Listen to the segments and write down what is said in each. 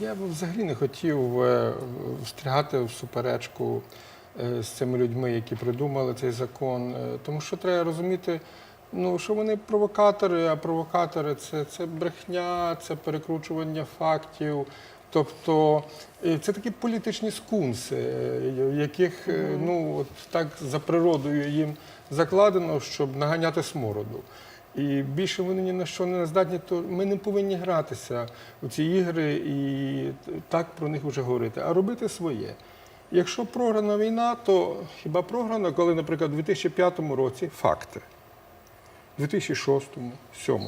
Я б взагалі не хотів е, встрягати в суперечку е, з цими людьми, які придумали цей закон. Е, Тому що треба розуміти, ну, що вони провокатори, а провокатори це, це брехня, це перекручування фактів. Тобто це такі політичні скунси, в яких ну, от так за природою їм закладено, щоб наганяти смороду. І більше вони ні на що не здатні, то ми не повинні гратися у ці ігри і так про них вже говорити, а робити своє. Якщо програна війна, то хіба програна, коли, наприклад, у 2005 році факти, у 2006, 2007.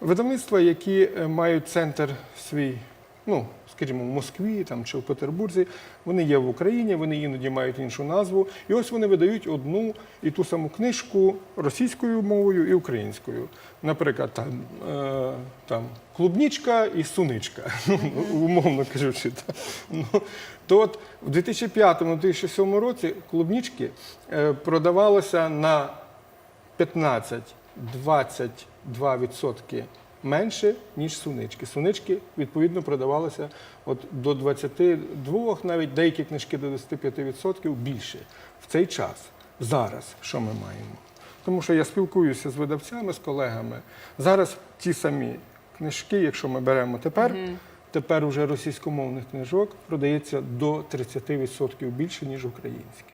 Видавництва, які е, мають центр свій, ну, скажімо, в Москві там, чи в Петербурзі, вони є в Україні, вони іноді мають іншу назву. І ось вони видають одну і ту саму книжку російською мовою і українською. Наприклад, там, е, там клубнічка і суничка, ну, умовно кажучи. Ну, то от в 2005-2007 році клубнічки е, продавалося на 15-22% менше, ніж сунички. Сунички, відповідно, продавалися от до 22, навіть деякі книжки до 25% більше в цей час. Зараз що ми маємо? Тому що я спілкуюся з видавцями, з колегами. Зараз ті самі книжки, якщо ми беремо тепер, тепер уже російськомовних книжок продається до 30% більше, ніж українських.